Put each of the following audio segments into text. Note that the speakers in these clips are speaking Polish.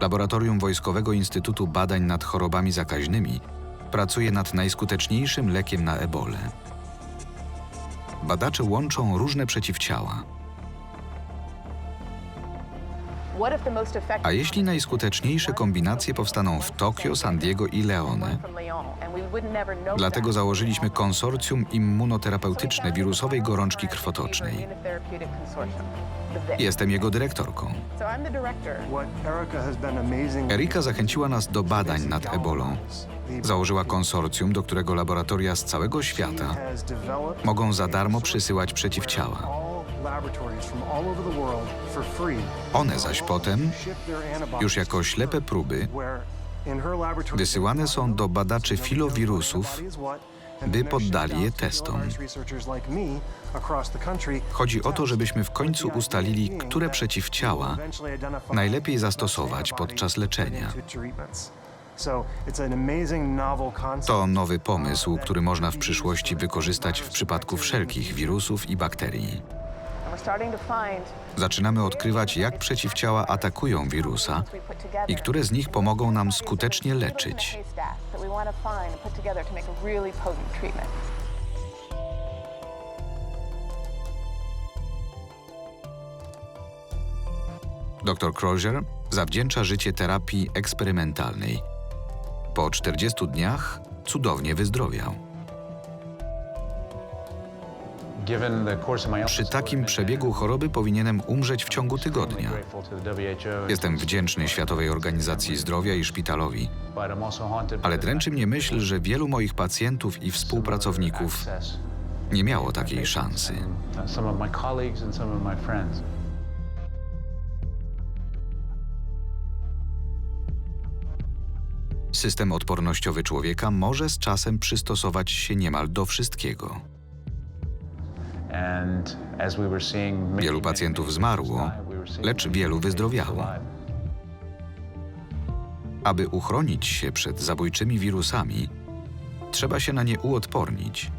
Laboratorium Wojskowego Instytutu Badań nad Chorobami Zakaźnymi pracuje nad najskuteczniejszym lekiem na ebolę. Badacze łączą różne przeciwciała. A jeśli najskuteczniejsze kombinacje powstaną w Tokio, San Diego i Leone? Dlatego założyliśmy konsorcjum immunoterapeutyczne wirusowej gorączki krwotocznej. Jestem jego dyrektorką. Erika zachęciła nas do badań nad ebolą. Założyła konsorcjum, do którego laboratoria z całego świata mogą za darmo przysyłać przeciwciała. One zaś potem, już jako ślepe próby, wysyłane są do badaczy filowirusów, by poddali je testom. Chodzi o to, żebyśmy w końcu ustalili, które przeciwciała najlepiej zastosować podczas leczenia. To nowy pomysł, który można w przyszłości wykorzystać w przypadku wszelkich wirusów i bakterii. Zaczynamy odkrywać, jak przeciwciała atakują wirusa i które z nich pomogą nam skutecznie leczyć. Dr Crozier zawdzięcza życie terapii eksperymentalnej. Po 40 dniach cudownie wyzdrowiał. Przy takim przebiegu choroby powinienem umrzeć w ciągu tygodnia. Jestem wdzięczny Światowej Organizacji Zdrowia i szpitalowi, ale dręczy mnie myśl, że wielu moich pacjentów i współpracowników nie miało takiej szansy. System odpornościowy człowieka może z czasem przystosować się niemal do wszystkiego. Wielu pacjentów zmarło, lecz wielu wyzdrowiało. Aby uchronić się przed zabójczymi wirusami, trzeba się na nie uodpornić.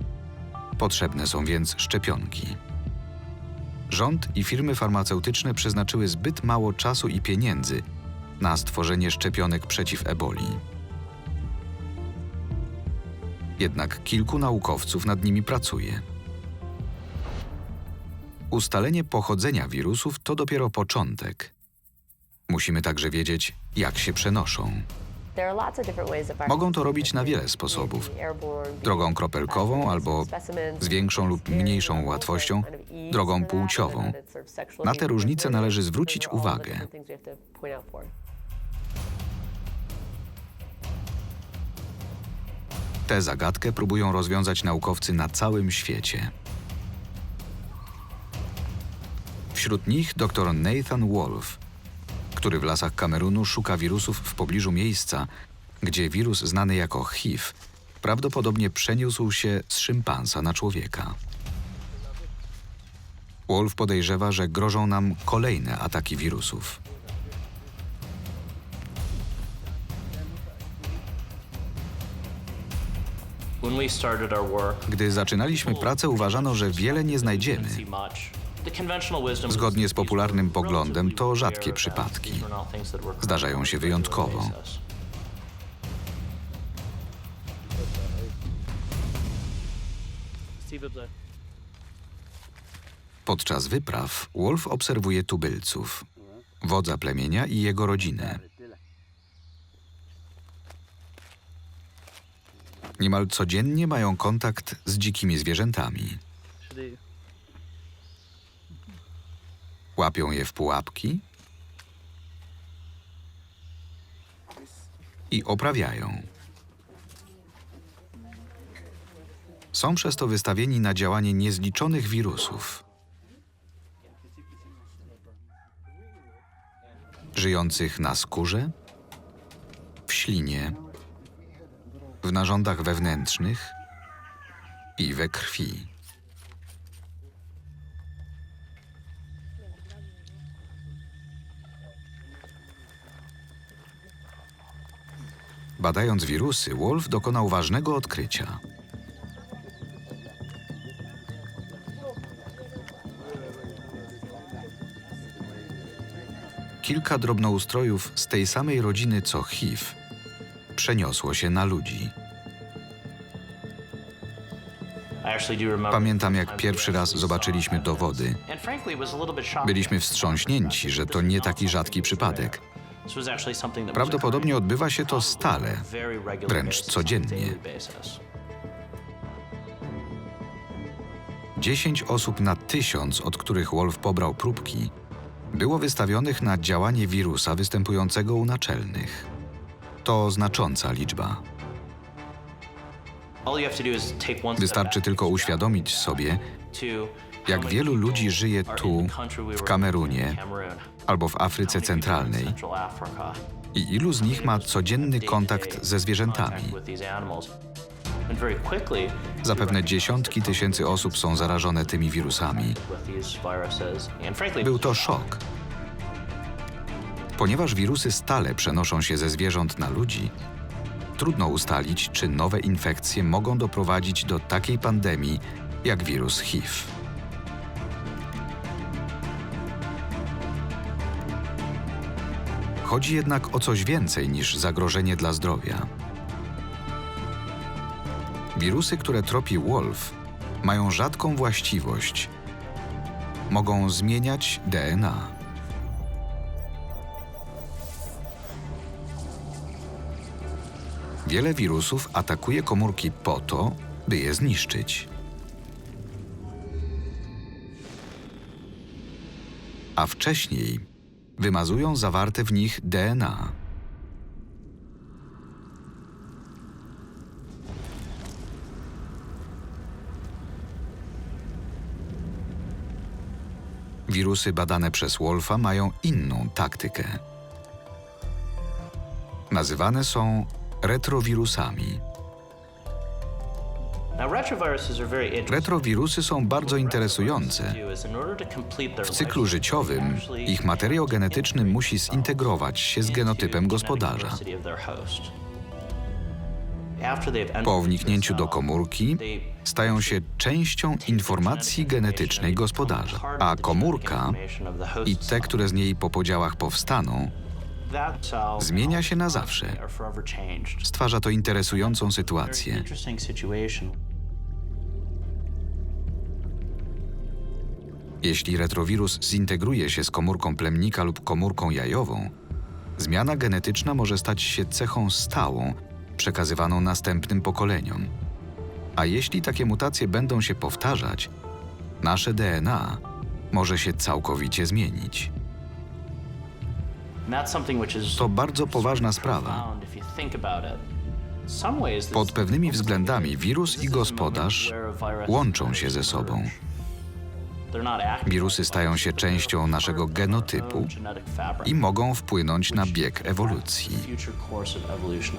Potrzebne są więc szczepionki. Rząd i firmy farmaceutyczne przeznaczyły zbyt mało czasu i pieniędzy na stworzenie szczepionek przeciw eboli. Jednak kilku naukowców nad nimi pracuje. Ustalenie pochodzenia wirusów to dopiero początek. Musimy także wiedzieć, jak się przenoszą. Mogą to robić na wiele sposobów. Drogą kropelkową albo z większą lub mniejszą łatwością, drogą płciową. Na te różnice należy zwrócić uwagę. Tę zagadkę próbują rozwiązać naukowcy na całym świecie. Wśród nich dr Nathan Wolf, który w lasach Kamerunu szuka wirusów w pobliżu miejsca, gdzie wirus znany jako HIV prawdopodobnie przeniósł się z szympansa na człowieka. Wolf podejrzewa, że grożą nam kolejne ataki wirusów. Gdy zaczynaliśmy pracę, uważano, że wiele nie znajdziemy. Zgodnie z popularnym poglądem to rzadkie przypadki. Zdarzają się wyjątkowo. Podczas wypraw Wolf obserwuje tubylców, wodza plemienia i jego rodzinę. Niemal codziennie mają kontakt z dzikimi zwierzętami. Łapią je w pułapki i oprawiają. Są przez to wystawieni na działanie niezliczonych wirusów. Żyjących na skórze, w ślinie, w narządach wewnętrznych i we krwi. Badając wirusy, Wolf dokonał ważnego odkrycia. kilka drobnoustrojów z tej samej rodziny co HIV przeniosło się na ludzi. Pamiętam, jak pierwszy raz zobaczyliśmy dowody. Byliśmy wstrząśnięci, że to nie taki rzadki przypadek. Prawdopodobnie odbywa się to stale, wręcz codziennie. 10 osób na tysiąc, od których Wolf pobrał próbki, było wystawionych na działanie wirusa występującego u naczelnych. To znacząca liczba. Wystarczy tylko uświadomić sobie, jak wielu ludzi żyje tu, w Kamerunie albo w Afryce Centralnej i ilu z nich ma codzienny kontakt ze zwierzętami. Zapewne dziesiątki tysięcy osób są zarażone tymi wirusami. Był to szok. Ponieważ wirusy stale przenoszą się ze zwierząt na ludzi, trudno ustalić, czy nowe infekcje mogą doprowadzić do takiej pandemii jak wirus HIV. Chodzi jednak o coś więcej niż zagrożenie dla zdrowia. Wirusy, które tropi Wolf, mają rzadką właściwość. Mogą zmieniać DNA. Wiele wirusów atakuje komórki po to, by je zniszczyć. A wcześniej wymazują zawarte w nich DNA. Wirusy badane przez Wolfa mają inną taktykę. Nazywane są retrowirusami. Retrowirusy są bardzo interesujące. W cyklu życiowym ich materiał genetyczny musi zintegrować się z genotypem gospodarza. Po wniknięciu do komórki stają się częścią informacji genetycznej gospodarza, a komórka i te, które z niej po podziałach powstaną, zmienia się na zawsze. Stwarza to interesującą sytuację. Jeśli retrowirus zintegruje się z komórką plemnika lub komórką jajową, zmiana genetyczna może stać się cechą stałą, przekazywaną następnym pokoleniom. A jeśli takie mutacje będą się powtarzać, nasze DNA może się całkowicie zmienić. To bardzo poważna sprawa. Pod pewnymi względami wirus i gospodarz łączą się ze sobą. Wirusy stają się częścią naszego genotypu i mogą wpłynąć na bieg ewolucji. ewolucji.